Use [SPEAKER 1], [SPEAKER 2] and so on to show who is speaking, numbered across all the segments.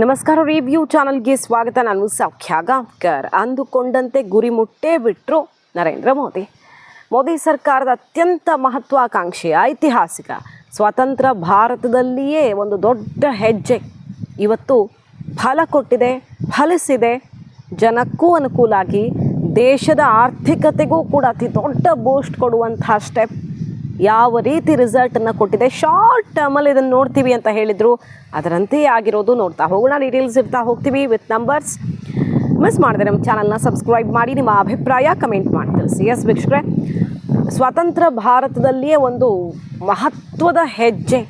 [SPEAKER 1] ನಮಸ್ಕಾರ ರಿವ್ಯೂ ಚಾನಲ್ಗೆ ಸ್ವಾಗತ. ನಾನು ಸೌಖ್ಯ ಗಾಂವ್ಕರ್ ಅಂದುಕೊಂಡಂತೆ ಗುರಿ ಮುಟ್ಟೇ ಬಿಟ್ಟರು ನರೇಂದ್ರ ಮೋದಿ. ಮೋದಿ ಸರ್ಕಾರದ ಅತ್ಯಂತ ಮಹತ್ವಾಕಾಂಕ್ಷೆಯ ಐತಿಹಾಸಿಕ ಸ್ವತಂತ್ರ ಭಾರತದಲ್ಲಿಯೇ ಒಂದು ದೊಡ್ಡ ಹೆಜ್ಜೆ. ಇವತ್ತು ಫಲ ಕೊಟ್ಟಿದೆ, ಫಲಿಸಿದೆ. ಜನಕ್ಕೂ ಅನುಕೂಲ ಆಗಿ ದೇಶದ ಆರ್ಥಿಕತೆಗೂ ಕೂಡ ಅತಿ ದೊಡ್ಡ ಬೂಸ್ಟ್ ಕೊಡುವಂಥ ಸ್ಟೆಪ್ ಯಾವ ರೀತಿ ರಿಸಲ್ಟನ್ನು ಕೊಟ್ಟಿದೆ. ಶಾರ್ಟ್ ಟರ್ಮಲ್ಲಿ ಇದನ್ನು ನೋಡ್ತೀವಿ ಅಂತ ಹೇಳಿದರು. ಅದರಂತೆಯೇ ಆಗಿರೋದು ನೋಡ್ತಾ ಹೋಗೋಣ. ಡೀಟೇಲ್ಸ್ ಇರ್ತಾ ಹೋಗ್ತೀವಿ ವಿತ್ ನಂಬರ್ಸ್ ಮಿಸ್ ಮಾಡಿದೆ ನಮ್ಮ ಚಾನಲ್ನ ಸಬ್ಸ್ಕ್ರೈಬ್ ಮಾಡಿ, ನಿಮ್ಮ ಅಭಿಪ್ರಾಯ ಕಮೆಂಟ್ ಮಾಡಿ ತಿಳಿಸಿ. ಎಸ್ ವೀಕ್ಷಕರೇ, ಸ್ವತಂತ್ರ ಭಾರತದಲ್ಲಿಯೇ ಒಂದು ಮಹತ್ವದ ಹೆಜ್ಜೆ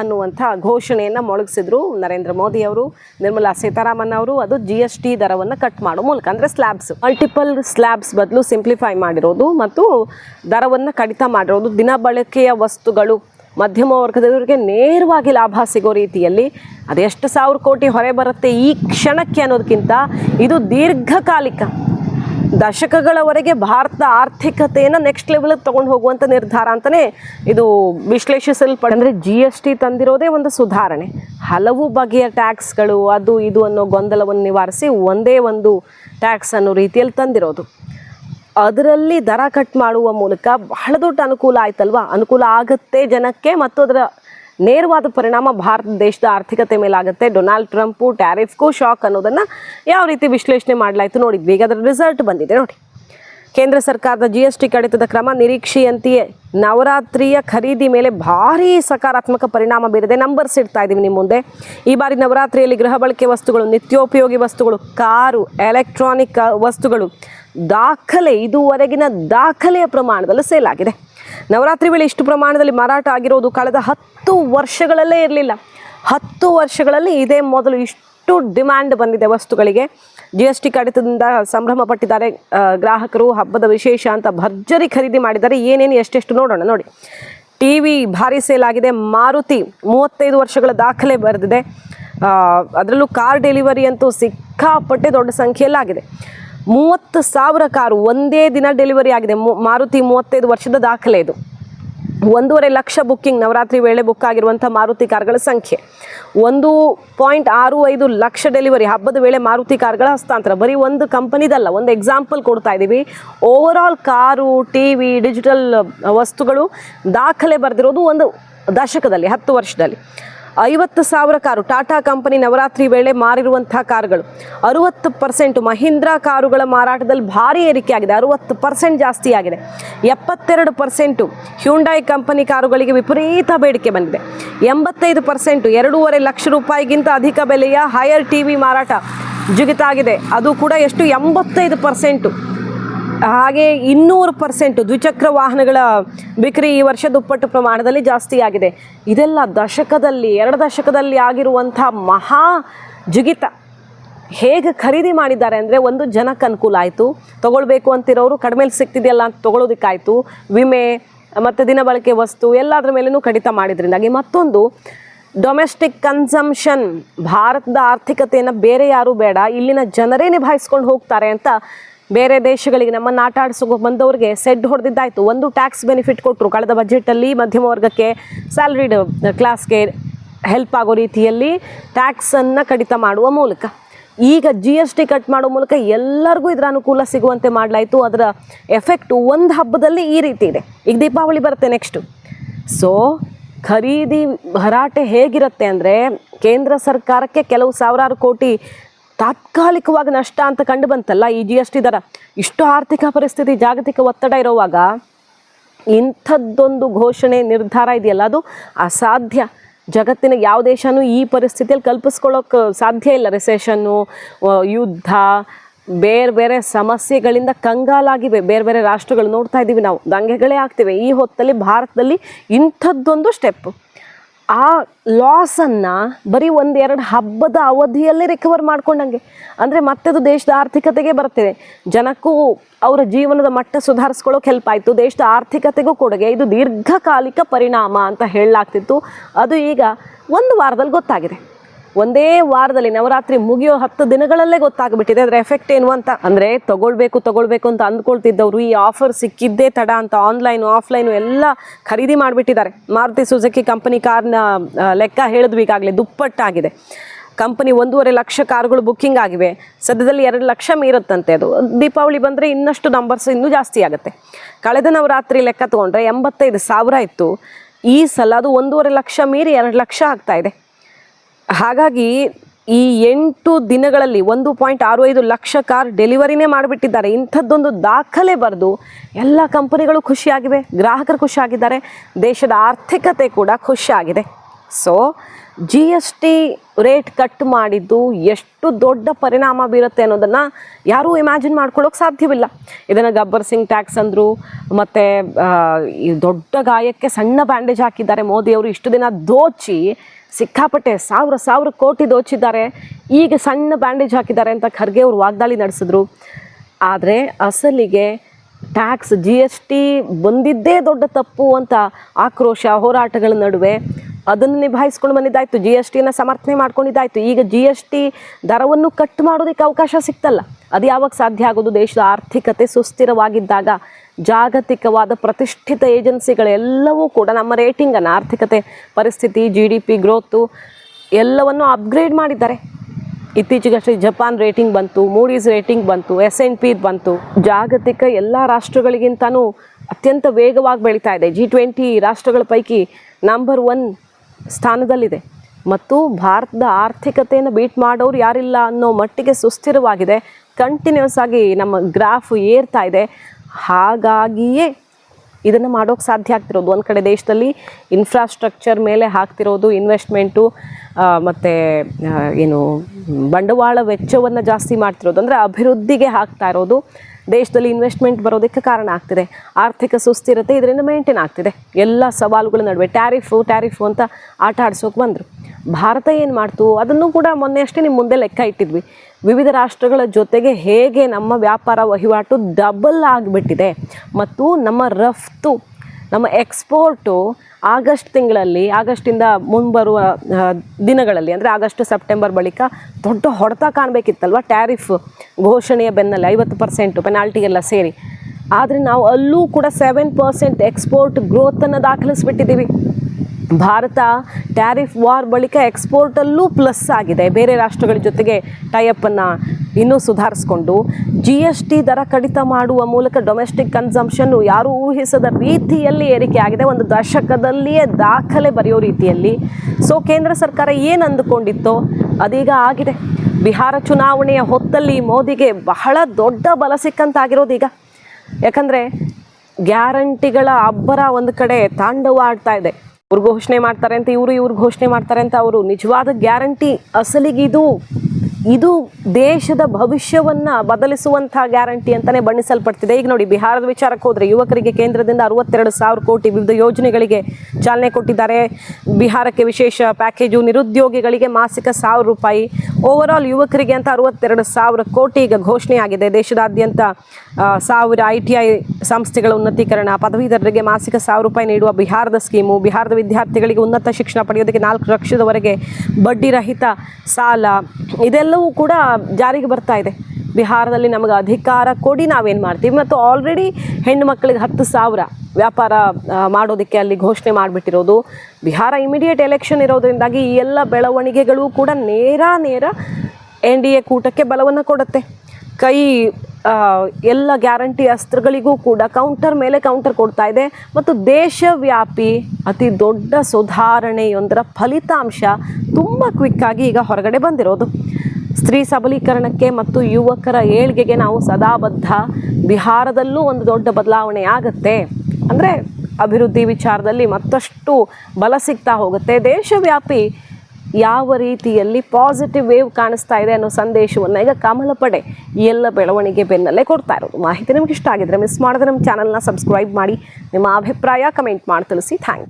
[SPEAKER 1] ಅನ್ನುವಂಥ ಘೋಷಣೆಯನ್ನು ಮೊಳಗಿಸಿದ್ರು ನರೇಂದ್ರ ಮೋದಿ ಅವರು, ನಿರ್ಮಲಾ ಸೀತಾರಾಮನ್ ಅವರು. ಅದು ಜಿ ಎಸ್ ಟಿ ದರವನ್ನು ಕಟ್ ಮಾಡೋ ಮೂಲಕ, ಅಂದರೆ ಸ್ಲ್ಯಾಬ್ಸ್ ಮಲ್ಟಿಪಲ್ ಸ್ಲ್ಯಾಬ್ಸ್ ಬದಲು ಸಿಂಪ್ಲಿಫೈ ಮಾಡಿರೋದು ಮತ್ತು ದರವನ್ನು ಕಡಿತ ಮಾಡಿರೋದು. ದಿನ ಬಳಕೆಯ ವಸ್ತುಗಳು ಮಧ್ಯಮ ವರ್ಗದವರಿಗೆ ನೇರವಾಗಿ ಲಾಭ ಸಿಗೋ ರೀತಿಯಲ್ಲಿ ಅದೆಷ್ಟು ಸಾವಿರ ಕೋಟಿ ಹೊರೆ ಬರುತ್ತೆ ಈ ಕ್ಷಣಕ್ಕೆ ಅನ್ನೋದಕ್ಕಿಂತ ಇದು ದೀರ್ಘಕಾಲಿಕ ದಶಕಗಳವರೆಗೆ ಭಾರತ ಆರ್ಥಿಕತೆಯನ್ನು ನೆಕ್ಸ್ಟ್ ಲೆವೆಲ್ಗೆ ತೊಗೊಂಡು ಹೋಗುವಂಥ ನಿರ್ಧಾರ ಅಂತಲೇ ಇದು ವಿಶ್ಲೇಷಿಸಲ್ಪಡ ಅಂದರೆ ಜಿ ಎಸ್ ಟಿ ತಂದಿರೋದೇ ಒಂದು ಸುಧಾರಣೆ. ಹಲವು ಬಗೆಯ ಟ್ಯಾಕ್ಸ್ಗಳು ಅದು ಇದು ಅನ್ನೋ ಗೊಂದಲವನ್ನು ನಿವಾರಿಸಿ ಒಂದೇ ಒಂದು ಟ್ಯಾಕ್ಸ್ ಅನ್ನೋ ರೀತಿಯಲ್ಲಿ ತಂದಿರೋದು. ಅದರಲ್ಲಿ ದರ ಕಟ್ ಮಾಡುವ ಮೂಲಕ ಬಹಳ ದೊಡ್ಡ ಅನುಕೂಲ ಆಯ್ತಲ್ವಾ? ಅನುಕೂಲ ಆಗುತ್ತೆ ಜನಕ್ಕೆ, ಮತ್ತು ಅದರ ನೇರವಾದ ಪರಿಣಾಮ ಭಾರತ ದೇಶದ ಆರ್ಥಿಕತೆ ಮೇಲಾಗುತ್ತೆ. ಡೊನಾಲ್ಡ್ ಟ್ರಂಪು ಟ್ಯಾರಿಫ್ಗೂ ಶಾಕ್ ಅನ್ನೋದನ್ನು ಯಾವ ರೀತಿ ವಿಶ್ಲೇಷಣೆ ಮಾಡಲಾಯಿತು ನೋಡಿದ್ವಿ. ಈಗ ಅದರ ರಿಸಲ್ಟ್ ಬಂದಿದೆ ನೋಡಿ. ಕೇಂದ್ರ ಸರ್ಕಾರದ ಜಿ ಎಸ್ ಟಿ ಕಡಿತದ ಕ್ರಮ ನಿರೀಕ್ಷೆಯಂತೆಯೇ ನವರಾತ್ರಿಯ ಖರೀದಿ ಮೇಲೆ ಭಾರೀ ಸಕಾರಾತ್ಮಕ ಪರಿಣಾಮ ಬೀರಿದೆ. ನಂಬರ್ಸ್ ಇಡ್ತಾ ಇದ್ದೀವಿ ನಿಮ್ಮ ಮುಂದೆ. ಈ ಬಾರಿ ನವರಾತ್ರಿಯಲ್ಲಿ ಗೃಹ ಬಳಕೆ ವಸ್ತುಗಳು, ನಿತ್ಯೋಪಯೋಗಿ ವಸ್ತುಗಳು, ಕಾರು ಎಲೆಕ್ಟ್ರಾನಿಕ್ ವಸ್ತುಗಳು ದಾಖಲೆ, ಇದುವರೆಗಿನ ದಾಖಲೆಯ ಪ್ರಮಾಣದಲ್ಲಿ ಸೇಲ್ ಆಗಿದೆ. ನವರಾತ್ರಿ ವೇಳೆ ಇಷ್ಟು ಪ್ರಮಾಣದಲ್ಲಿ ಮಾರಾಟ ಆಗಿರೋದು ಕಳೆದ ಹತ್ತು ವರ್ಷಗಳಲ್ಲೇ ಇರಲಿಲ್ಲ. ಹತ್ತು ವರ್ಷಗಳಲ್ಲಿ ಇದೇ ಮೊದಲು ಇಷ್ಟು ಡಿಮ್ಯಾಂಡ್ ಬಂದಿದೆ ವಸ್ತುಗಳಿಗೆ. ಜಿ ಎಸ್ ಟಿ ಕಡಿತದಿಂದ ಸಂಭ್ರಮ ಪಟ್ಟಿದ್ದಾರೆ ಗ್ರಾಹಕರು, ಹಬ್ಬದ ವಿಶೇಷ ಅಂತ ಭರ್ಜರಿ ಖರೀದಿ ಮಾಡಿದ್ದಾರೆ. ಏನೇನು ಎಷ್ಟೆಷ್ಟು ನೋಡೋಣ, ನೋಡಿ. ಟಿ ವಿ ಭಾರಿ ಸೇಲ್ ಆಗಿದೆ. ಮಾರುತಿ ಮೂವತ್ತೈದು ವರ್ಷಗಳ ದಾಖಲೆ ಬರೆದಿದೆ. ಅದರಲ್ಲೂ ಕಾರ್ ಡೆಲಿವರಿ ಅಂತೂ ಸಿಕ್ಕಾಪಟ್ಟೆ ದೊಡ್ಡ ಸಂಖ್ಯೆಯಲ್ಲಾಗಿದೆ. ಮೂವತ್ತು ಸಾವಿರ ಕಾರು ಒಂದೇ ದಿನ ಡೆಲಿವರಿ ಆಗಿದೆ. ಮಾರುತಿ ಮೂವತ್ತೈದು ವರ್ಷದ ದಾಖಲೆ ಇದು. ಒಂದೂವರೆ ಲಕ್ಷ ಬುಕ್ಕಿಂಗ್ ನವರಾತ್ರಿ ವೇಳೆ ಬುಕ್ ಆಗಿರುವಂಥ ಮಾರುತಿ ಕಾರ್ಗಳ ಸಂಖ್ಯೆ. ಒಂದು ಪಾಯಿಂಟ್ ಆರು ಐದು ಲಕ್ಷ ಡೆಲಿವರಿ ಹಬ್ಬದ ವೇಳೆ ಮಾರುತಿ ಕಾರ್ಗಳ ಹಸ್ತಾಂತರ. ಬರೀ ಒಂದು ಕಂಪನಿದಲ್ಲ, ಒಂದು ಎಕ್ಸಾಂಪಲ್ ಕೊಡ್ತಾ ಇದ್ದೀವಿ over car T V digital ವಸ್ತುಗಳು ದಾಖಲೆ ಬರೆದಿರೋದು ಒಂದು ದಶಕದಲ್ಲಿ, ಹತ್ತು ವರ್ಷದಲ್ಲಿ. ಐವತ್ತು ಸಾವಿರ ಕಾರು, ಟಾಟಾ ಕಂಪನಿ ನವರಾತ್ರಿ ವೇಳೆ ಮಾರಿರುವಂತಹ ಕಾರುಗಳು. ಅರುವತ್ತು ಪರ್ಸೆಂಟ್ ಮಹೀಂದ್ರಾ ಕಾರುಗಳ ಮಾರಾಟದಲ್ಲಿ ಭಾರಿ ಏರಿಕೆ ಆಗಿದೆ ಅರುವತ್ತು ಪರ್ಸೆಂಟ್ ಜಾಸ್ತಿ ಆಗಿದೆ ಎಪ್ಪತ್ತೆರಡು ಪರ್ಸೆಂಟು ಹ್ಯೂಂಡಾಯ್ ಕಂಪನಿ ಕಾರುಗಳಿಗೆ ವಿಪರೀತ ಬೇಡಿಕೆ ಬಂದಿದೆ. ಎಂಬತ್ತೈದು ಪರ್ಸೆಂಟು ಎರಡೂವರೆ ಲಕ್ಷ ರೂಪಾಯಿಗಿಂತ ಅಧಿಕ ಬೆಲೆಯ ಹೈಯರ್ ಟಿ ವಿ ಮಾರಾಟ ಜಿಗಿತಾಗಿದೆ. ಅದು ಕೂಡ ಎಷ್ಟು? ಎಂಬತ್ತೈದು ಪರ್ಸೆಂಟು ಹಾಗೆ ಇನ್ನೂರು ಪರ್ಸೆಂಟ್ ದ್ವಿಚಕ್ರ ವಾಹನಗಳ ಬಿಕ್ರಿ ಈ ವರ್ಷ ದುಪ್ಪಟ್ಟು ಪ್ರಮಾಣದಲ್ಲಿ ಜಾಸ್ತಿ ಆಗಿದೆ. ಇದೆಲ್ಲ ದಶಕದಲ್ಲಿ, ಎರಡು ದಶಕದಲ್ಲಿ ಆಗಿರುವಂಥ ಮಹಾ ಜಿಗಿತ. ಹೇಗೆ ಖರೀದಿ ಮಾಡಿದ್ದಾರೆ ಅಂದರೆ ಒಂದು ಜನಕ್ಕೆ ಅನುಕೂಲ ಆಯಿತು. ತೊಗೊಳ್ಬೇಕು ಅಂತಿರೋರು ಕಡಿಮೆಲಿ ಸಿಗ್ತಿದೆಯಲ್ಲ ಅಂತ ತೊಗೊಳೋದಕ್ಕಾಯಿತು. ವಿಮೆ, ಮತ್ತು ದಿನಬಳಕೆ ವಸ್ತು ಎಲ್ಲದರ ಮೇಲೂ ಕಡಿತ ಮಾಡಿದ್ರಿಂದಾಗಿ ಮತ್ತೊಂದು ಡೊಮೆಸ್ಟಿಕ್ ಕನ್ಸಂಪ್ಷನ್ ಭಾರತದ ಆರ್ಥಿಕತೆಯನ್ನು ಬೇರೆ ಯಾರೂ ಬೇಡ, ಇಲ್ಲಿನ ಜನರೇ ನಿಭಾಯಿಸ್ಕೊಂಡು ಹೋಗ್ತಾರೆ ಅಂತ ಬೇರೆ ದೇಶಗಳಿಗೆ ನಮ್ಮನ್ನು ಆಟ ಆಡಿಸೋ ಬಂದವ್ರಿಗೆ ಸೆಡ್ ಹೊಡೆದಿದ್ದಾಯಿತು. ಒಂದು ಟ್ಯಾಕ್ಸ್ ಬೆನಿಫಿಟ್ ಕೊಟ್ಟರು ಕಳೆದ ಬಜೆಟಲ್ಲಿ ಮಧ್ಯಮ ವರ್ಗಕ್ಕೆ ಸ್ಯಾಲ್ರಿಡ್ ಕ್ಲಾಸ್ಗೆ ಹೆಲ್ಪ್ ಆಗೋ ರೀತಿಯಲ್ಲಿ ಟ್ಯಾಕ್ಸನ್ನು ಕಡಿತ ಮಾಡುವ ಮೂಲಕ. ಈಗ ಜಿ ಎಸ್ ಟಿ ಕಟ್ ಮಾಡೋ ಮೂಲಕ ಎಲ್ಲರಿಗೂ ಇದರ ಅನುಕೂಲ ಸಿಗುವಂತೆ ಮಾಡಲಾಯಿತು. ಅದರ ಎಫೆಕ್ಟು ಒಂದು ಹಬ್ಬದಲ್ಲಿ ಈ ರೀತಿ ಇದೆ. ಈಗ ದೀಪಾವಳಿ ಬರುತ್ತೆ ನೆಕ್ಸ್ಟು ಸೊ ಖರೀದಿ ಭರಾಟೆ ಹೇಗಿರುತ್ತೆ ಅಂದರೆ ಕೇಂದ್ರ ಸರ್ಕಾರಕ್ಕೆ ಕೆಲವು ಸಾವಿರಾರು ಕೋಟಿ ತಾತ್ಕಾಲಿಕವಾಗಿ ನಷ್ಟ ಅಂತ ಕಂಡು ಬಂತಲ್ಲ ಈ ಜಿ ಎಸ್ ಟಿ ದರ? ಇಷ್ಟು ಆರ್ಥಿಕ ಪರಿಸ್ಥಿತಿ, ಜಾಗತಿಕ ಒತ್ತಡ ಇರುವಾಗ ಇಂಥದ್ದೊಂದು ಘೋಷಣೆ, ನಿರ್ಧಾರ ಇದೆಯಲ್ಲ? ಅದು ಅಸಾಧ್ಯ. ಜಗತ್ತಿನ ಯಾವ ದೇಶನೂ ಈ ಪರಿಸ್ಥಿತಿಯಲ್ಲಿ ಕಲ್ಪಿಸ್ಕೊಳ್ಳೋಕೆ ಸಾಧ್ಯ ಇಲ್ಲ. ರಿಸೆಷನ್ನು ಯುದ್ಧ, ಬೇರೆ ಬೇರೆ ಸಮಸ್ಯೆಗಳಿಂದ ಕಂಗಾಲಾಗಿವೆ. ಬೇರೆ ಬೇರೆ ರಾಷ್ಟ್ರಗಳು ನೋಡ್ತಾ ಇದ್ದೀವಿ ನಾವು. ದಂಗೆಗಳೇ ಆಗ್ತಿವೆ. ಈ ಹೊತ್ತಲ್ಲಿ ಭಾರತದಲ್ಲಿ ಇಂಥದ್ದೊಂದು ಸ್ಟೆಪ್ ಆ ಲಾಸನ್ನು ಬರೀ ಒಂದೆರಡು ಹಬ್ಬದ ಅವಧಿಯಲ್ಲೇ ರಿಕವರ್ ಮಾಡ್ಕೊಂಡಂಗೆ. ಅಂದರೆ ಮತ್ತೆ ಅದು ದೇಶದ ಆರ್ಥಿಕತೆಗೆ ಬರ್ತಿದೆ. ಜನಕ್ಕೂ ಅವರ ಜೀವನದ ಮಟ್ಟ ಸುಧಾರಿಸ್ಕೊಳ್ಳೋಕೆ ಹೆಲ್ಪ್ ಆಯಿತು. ದೇಶದ ಆರ್ಥಿಕತೆಗೂ ಕೊಡುಗೆ. ಇದು ದೀರ್ಘಕಾಲಿಕ ಪರಿಣಾಮ ಅಂತ ಹೇಳಲಾಗ್ತಿತ್ತು. ಅದು ಈಗ ಒಂದು ವಾರದಲ್ಲಿ ಗೊತ್ತಾಗಿದೆ. ಒಂದೇ ವಾರದಲ್ಲಿ ನವರಾತ್ರಿ ಮುಗಿಯೋ ಹತ್ತು ದಿನಗಳಲ್ಲೇ ಗೊತ್ತಾಗ್ಬಿಟ್ಟಿದೆ. ಅದರ ಎಫೆಕ್ಟ್ ಏನು ಅಂತ? ಅಂದರೆ ತಗೊಳ್ಬೇಕು ತಗೊಳ್ಬೇಕು ಅಂತ ಅಂದ್ಕೊಳ್ತಿದ್ದವರು ಈ ಆಫರ್ ಸಿಕ್ಕಿದ್ದೇ ತಡ ಅಂತ ಆನ್ಲೈನು ಆಫ್ಲೈನು ಎಲ್ಲ ಖರೀದಿ ಮಾಡಿಬಿಟ್ಟಿದ್ದಾರೆ. ಮಾರುತಿ ಸುಜುಕಿ ಕಂಪನಿ ಕಾರ್ನ ಲೆಕ್ಕ ಹೇಳಿದ್ವಿ ಈಗಾಗಲೇ, ದುಪ್ಪಟ್ಟಾಗಿದೆ. ಕಂಪನಿ ಒಂದೂವರೆ ಲಕ್ಷ ಕಾರುಗಳು ಬುಕ್ಕಿಂಗ್ ಆಗಿವೆ. ಸದ್ಯದಲ್ಲಿ ಎರಡು ಲಕ್ಷ ಮೀರುತ್ತಂತೆ ಅದು. ದೀಪಾವಳಿ ಬಂದರೆ ಇನ್ನಷ್ಟು ನಂಬರ್ಸ್ ಇನ್ನೂ ಜಾಸ್ತಿ ಆಗುತ್ತೆ. ಕಳೆದ ನವರಾತ್ರಿ ಲೆಕ್ಕ ತಗೊಂಡ್ರೆ ಎಂಬತ್ತೈದು ಸಾವಿರ ಇತ್ತು. ಈ ಸಲ ಅದು ಒಂದೂವರೆ ಲಕ್ಷ ಮೀರಿ ಎರಡು ಲಕ್ಷ ಆಗ್ತಾ ಹಾಗಾಗಿ ಈ ಎಂಟು ದಿನಗಳಲ್ಲಿ ಒಂದು ಪಾಯಿಂಟ್ ಆರು ಐದು ಲಕ್ಷ ಕಾರ್ ಡೆಲಿವರಿನೇ ಮಾಡಿಬಿಟ್ಟಿದ್ದಾರೆ. ಇಂಥದ್ದೊಂದು ದಾಖಲೆ ಬರೆದು ಎಲ್ಲ ಕಂಪನಿಗಳು ಖುಷಿಯಾಗಿವೆ, ಗ್ರಾಹಕರು ಖುಷಿಯಾಗಿದ್ದಾರೆ, ದೇಶದ ಆರ್ಥಿಕತೆ ಕೂಡ ಖುಷಿಯಾಗಿದೆ. So G S T rate cut ಮಾಡಿದ್ದು ಎಷ್ಟು ದೊಡ್ಡ ಪರಿಣಾಮ ಬೀರುತ್ತೆ ಅನ್ನೋದನ್ನು ಯಾರೂ ಇಮ್ಯಾಜಿನ್ ಮಾಡ್ಕೊಳ್ಳೋಕೆ ಸಾಧ್ಯವಿಲ್ಲ. ಇದನ್ನು ಗಬ್ಬರ್ ಸಿಂಗ್ ಟ್ಯಾಕ್ಸ್ ಅಂದರು, ಮತ್ತು ಈ ದೊಡ್ಡ ಗಾಯಕ್ಕೆ ಸಣ್ಣ ಬ್ಯಾಂಡೇಜ್ ಹಾಕಿದ್ದಾರೆ ಮೋದಿಯವರು. ಇಷ್ಟು ದಿನ ದೋಚಿ ಸಿಕ್ಕಾಪಟ್ಟೆ ಸಾವಿರ ಸಾವಿರ ಕೋಟಿ ದೋಚಿದ್ದಾರೆ. ಈಗ ಸಣ್ಣ ಬ್ಯಾಂಡೇಜ್ ಹಾಕಿದ್ದಾರೆ ಅಂತ ಖರ್ಗೆ ಅವರು ವಾಗ್ದಾಳಿ ನಡೆಸಿದ್ರು. ಆದರೆ ಅಸಲಿಗೆ ಟ್ಯಾಕ್ಸ್ ಜಿ ಎಸ್ ಟಿ ಬಂದಿದ್ದೇ ದೊಡ್ಡ ತಪ್ಪು ಅಂತ ಆಕ್ರೋಶ, ಹೋರಾಟಗಳ ನಡುವೆ ಅದನ್ನು ನಿಭಾಯಿಸ್ಕೊಂಡು ಬಂದಿದ್ದಾಯಿತು. ಜಿ ಎಸ್ ಟಿನ ಸಮರ್ಥನೆ ಮಾಡ್ಕೊಂಡಿದ್ದಾಯಿತು. ಈಗ ಜಿ ಎಸ್ ಟಿ ದರವನ್ನು ಕಟ್ ಮಾಡೋದಕ್ಕೆ ಅವಕಾಶ ಸಿಕ್ತಲ್ಲ. ಅದು ಯಾವಾಗ ಸಾಧ್ಯ ಆಗೋದು? ದೇಶದ ಆರ್ಥಿಕತೆ ಸುಸ್ಥಿರವಾಗಿದ್ದಾಗ ಜಾಗತಿಕವಾದ ಪ್ರತಿಷ್ಠಿತ ಏಜೆನ್ಸಿಗಳೆಲ್ಲವೂ ಕೂಡ ನಮ್ಮ ರೇಟಿಂಗನ್ನು, ಆರ್ಥಿಕತೆ ಪರಿಸ್ಥಿತಿ ಜಿ ಡಿ ಪಿ ಗ್ರೋತು ಎಲ್ಲವನ್ನು ಅಪ್ಗ್ರೇಡ್ ಮಾಡಿದ್ದಾರೆ. ಇತ್ತೀಚೆಗಷ್ಟೇ ಜಪಾನ್ ರೇಟಿಂಗ್ ಬಂತು ಮೂಡೀಸ್ ರೇಟಿಂಗ್ ಬಂತು ಎಸ್ ಎನ್ ಪಿ ಬಂತು. ಜಾಗತಿಕ ಎಲ್ಲ ರಾಷ್ಟ್ರಗಳಿಗಿಂತನೂ ಅತ್ಯಂತ ವೇಗವಾಗಿ ಬೆಳೀತಾ ಇದೆ. ಜಿ ಟ್ವೆಂಟಿ ರಾಷ್ಟ್ರಗಳ ಪೈಕಿ ನಂಬರ್ ಒನ್ ಸ್ಥಾನದಲ್ಲಿದೆ. ಮತ್ತು ಭಾರತದ ಆರ್ಥಿಕತೆಯನ್ನು ಬೀಟ್ ಮಾಡೋರು ಯಾರಿಲ್ಲ ಅನ್ನೋ ಮಟ್ಟಿಗೆ ಸುಸ್ಥಿರವಾಗಿದೆ. ಕಂಟಿನ್ಯೂಸ್ ಆಗಿ ನಮ್ಮ ಗ್ರಾಫ್ ಏರ್ತಾ ಇದೆ. ಹಾಗಾಗಿಯೇ ಇದನ್ನು ಮಾಡೋಕ್ಕೆ ಸಾಧ್ಯ ಆಗ್ತಿರೋದು. ಒಂದು ಕಡೆ ದೇಶದಲ್ಲಿ ಇನ್ಫ್ರಾಸ್ಟ್ರಕ್ಚರ್ ಮೇಲೆ ಹಾಕ್ತಿರೋದು ಇನ್ವೆಸ್ಟ್ಮೆಂಟು ಮತ್ತು ಏನು, ಬಂಡವಾಳ ವೆಚ್ಚವನ್ನು ಜಾಸ್ತಿ ಮಾಡ್ತಿರೋದು. ಅಂದರೆ ಅಭಿವೃದ್ಧಿಗೆ ಹಾಕ್ತಾ ಇರೋದು. ದೇಶದಲ್ಲಿ ಇನ್ವೆಸ್ಟ್ಮೆಂಟ್ ಬರೋದಕ್ಕೆ ಕಾರಣ ಆಗ್ತಿದೆ. ಆರ್ಥಿಕ ಸುಸ್ಥಿರತೆ ಇದರಿಂದ ಮೇಂಟೈನ್ ಆಗ್ತಿದೆ. ಎಲ್ಲ ಸವಾಲುಗಳ ನಡುವೆ ಟ್ಯಾರಿಫು ಟ್ಯಾರಿಫು ಅಂತ ಆಟ ಆಡ್ಸೋಕೆ ಬಂದರು. ಭಾರತ ಏನು ಮಾಡ್ತು? ಅದನ್ನು ಕೂಡ ಮೊನ್ನೆ ಅಷ್ಟೇ ನಿಮ್ಮ ಮುಂದೆ ಲೆಕ್ಕ ಇಟ್ಟಿದ್ವಿ. ವಿವಿಧ ರಾಷ್ಟ್ರಗಳ ಜೊತೆಗೆ ಹೇಗೆ ನಮ್ಮ ವ್ಯಾಪಾರ ವಹಿವಾಟು ಡಬಲ್ ಆಗಿಬಿಟ್ಟಿದೆ. ಮತ್ತು ನಮ್ಮ ರಫ್ತು, ನಮ್ಮ ಎಕ್ಸ್ಪೋರ್ಟು ಆಗಸ್ಟ್ ತಿಂಗಳಲ್ಲಿ, ಆಗಸ್ಟಿಂದ ಮುಂಬರುವ ದಿನಗಳಲ್ಲಿ, ಅಂದರೆ ಆಗಸ್ಟ್, ಸೆಪ್ಟೆಂಬರ್ ಬಳಿಕ ದೊಡ್ಡ ಹೊಡೆತ ಕಾಣಬೇಕಿತ್ತಲ್ವ? ಟ್ಯಾರಿಫ್ ಘೋಷಣೆಯ ಬೆನ್ನಲ್ಲಿ ಐವತ್ತು ಪರ್ಸೆಂಟು ಪೆನಾಲ್ಟಿ ಎಲ್ಲ ಸೇರಿ. ಆದರೆ ನಾವು ಅಲ್ಲೂ ಕೂಡ ಸೆವೆನ್ ಪರ್ಸೆಂಟ್ ಎಕ್ಸ್ಪೋರ್ಟ್ ಗ್ರೋತನ್ನು ದಾಖಲಿಸ್ಬಿಟ್ಟಿದ್ದೀವಿ. ಭಾರತ ಟ್ಯಾರಿಫ್ ವಾರ್ ಬಳಿಕ ಎಕ್ಸ್ಪೋರ್ಟಲ್ಲೂ ಪ್ಲಸ್ ಆಗಿದೆ. ಬೇರೆ ರಾಷ್ಟ್ರಗಳ ಜೊತೆಗೆ ಟೈಅಪ್ಪನ್ನು ಇನ್ನೂ ಸುಧಾರಿಸ್ಕೊಂಡು ಜಿ ಎಸ್ ಟಿ ದರ ಕಡಿತ ಮಾಡುವ ಮೂಲಕ ಡೊಮೆಸ್ಟಿಕ್ ಕನ್ಸಂಪ್ಷನ್ನು ಯಾರೂ ಊಹಿಸದ ರೀತಿಯಲ್ಲಿ ಏರಿಕೆ ಆಗಿದೆ. ಒಂದು ದಶಕದಲ್ಲಿಯೇ ದಾಖಲೆ ಬರೆಯೋ ರೀತಿಯಲ್ಲಿ. ಸೊ ಕೇಂದ್ರ ಸರ್ಕಾರ ಏನು ಅಂದುಕೊಂಡಿತ್ತೋ ಅದೀಗ ಆಗಿದೆ. ಬಿಹಾರ ಚುನಾವಣೆಯ ಹೊತ್ತಲ್ಲಿ ಮೋದಿಗೆ ಬಹಳ ದೊಡ್ಡ ಬಲ ಸಿಕ್ಕಂತಾಗಿರೋದು ಈಗ. ಯಾಕಂದರೆ ಗ್ಯಾರಂಟಿಗಳ ಅಬ್ಬರ ಒಂದು ಕಡೆ ತಾಂಡವ ಆಡ್ತಾ ಇದೆ. ಇವ್ರು ಘೋಷಣೆ ಮಾಡ್ತಾರೆ ಅಂತ ಇವರು ಇವ್ರು ಘೋಷಣೆ ಮಾಡ್ತಾರೆ ಅಂತ ಅವರು ನಿಜವಾದ ಗ್ಯಾರಂಟಿ ಅಸಲಿಗೆ ಇದು ದೇಶದ ಭವಿಷ್ಯವನ್ನು ಬದಲಿಸುವಂಥ ಗ್ಯಾರಂಟಿ ಅಂತಲೇ ಬಣ್ಣಿಸಲ್ಪಡ್ತಿದೆ. ಈಗ ನೋಡಿ, ಬಿಹಾರದ ವಿಚಾರಕ್ಕೆ ಹೋದರೆ ಯುವಕರಿಗೆ ಕೇಂದ್ರದಿಂದ ಅರವತ್ತೆರಡು ಸಾವಿರ ಕೋಟಿ ವಿವಿಧ ಯೋಜನೆಗಳಿಗೆ ಚಾಲನೆ ಕೊಟ್ಟಿದ್ದಾರೆ. ಬಿಹಾರಕ್ಕೆ ವಿಶೇಷ ಪ್ಯಾಕೇಜು ನಿರುದ್ಯೋಗಿಗಳಿಗೆ ಮಾಸಿಕ ಸಾವಿರ ರೂಪಾಯಿ. ಓವರ್ಆಲ್ ಯುವಕರಿಗೆ ಅಂತ ಅರವತ್ತೆರಡು ಸಾವಿರ ಕೋಟಿ ಈಗ ಘೋಷಣೆಯಾಗಿದೆ. ದೇಶದಾದ್ಯಂತ ಸಾವಿರ ಐ ಟಿ ಐ ಸಂಸ್ಥೆಗಳ ಉನ್ನತೀಕರಣ, ಪದವೀಧರರಿಗೆ ಮಾಸಿಕ ಸಾವಿರ ರೂಪಾಯಿ ನೀಡುವ ಬಿಹಾರದ ಸ್ಕೀಮು, ಬಿಹಾರದ ವಿದ್ಯಾರ್ಥಿಗಳಿಗೆ ಉನ್ನತ ಶಿಕ್ಷಣ ಪಡೆಯೋದಕ್ಕೆ ನಾಲ್ಕು ಲಕ್ಷದವರೆಗೆ ಬಡ್ಡಿ ರಹಿತ ಸಾಲ. ಇದೆಲ್ಲವೂ ಕೂಡ ಜಾರಿಗೆ ಬರ್ತಾ ಇದೆ. ಬಿಹಾರದಲ್ಲಿ ನಮಗೆ ಅಧಿಕಾರ ಕೊಡಿ ನಾವೇನು ಮಾಡ್ತೀವಿ ಮತ್ತು ಆಲ್ರೆಡಿ ಹೆಣ್ಣು ಮಕ್ಕಳಿಗೆ ಹತ್ತು ಸಾವಿರ ವ್ಯಾಪಾರ ಮಾಡೋದಕ್ಕೆ ಅಲ್ಲಿ ಘೋಷಣೆ ಮಾಡಿಬಿಟ್ಟಿರೋದು. ಬಿಹಾರ ಇಮಿಡಿಯೇಟ್ ಎಲೆಕ್ಷನ್ ಇರೋದ್ರಿಂದಾಗಿ ಈ ಎಲ್ಲ ಬೆಳವಣಿಗೆಗಳು ಕೂಡ ನೇರ ನೇರ ಎನ್ ಡಿ ಎ ಕೂಟಕ್ಕೆ ಬಲವನ್ನು ಕೊಡುತ್ತೆ. ಕೈ ಎಲ್ಲ ಗ್ಯಾರಂಟಿ ಅಸ್ತ್ರಗಳಿಗೂ ಕೂಡ ಕೌಂಟರ್ ಮೇಲೆ ಕೌಂಟರ್ ಕೊಡ್ತಾ ಇದೆ ಮತ್ತು ದೇಶವ್ಯಾಪಿ ಅತಿ ದೊಡ್ಡ ಸುಧಾರಣೆಯೊಂದರ ಫಲಿತಾಂಶ ತುಂಬ ಕ್ವಿಕ್ಕಾಗಿ ಈಗ ಹೊರಗಡೆ ಬಂದಿರೋದು. ಸ್ತ್ರೀ ಸಬಲೀಕರಣಕ್ಕೆ ಮತ್ತು ಯುವಕರ ಏಳ್ಗೆಗೆ ನಾವು ಸದಾ ಬದ್ಧ ಬಿಹಾರದಲ್ಲೂ ಒಂದು ದೊಡ್ಡ ಬದಲಾವಣೆ ಆಗುತ್ತೆ. ಅಂದರೆ ಅಭಿವೃದ್ಧಿ ವಿಚಾರದಲ್ಲಿ ಮತ್ತಷ್ಟು ಬಲ ಸಿಗ್ತಾ ಹೋಗುತ್ತೆ. ದೇಶವ್ಯಾಪಿ ಯಾವ ರೀತಿಯಲ್ಲಿ ಪಾಸಿಟಿವ್ ವೇವ್ ಕಾಣಿಸ್ತಾ ಇದೆ ಅನ್ನೋ ಸಂದೇಶವನ್ನು ಈಗ ಕಮಲ ಪಡೆ ಎಲ್ಲ ಬೆಳವಣಿಗೆ ಬೆನ್ನಲ್ಲೇ ಕೊಡ್ತಾ ಇರೋದು. ಮಾಹಿತಿ ನಿಮ್ಗೆ ಇಷ್ಟ ಆಗಿದ್ರೆ ಮಿಸ್ ಮಾಡಿದ್ರೆ ನಮ್ಮ ಚಾನಲ್ನ ಸಬ್ಸ್ಕ್ರೈಬ್ ಮಾಡಿ. ನಿಮ್ಮ ಅಭಿಪ್ರಾಯ ಕಮೆಂಟ್ ಮಾಡಿ ತಿಳಿಸಿ. ಥ್ಯಾಂಕ್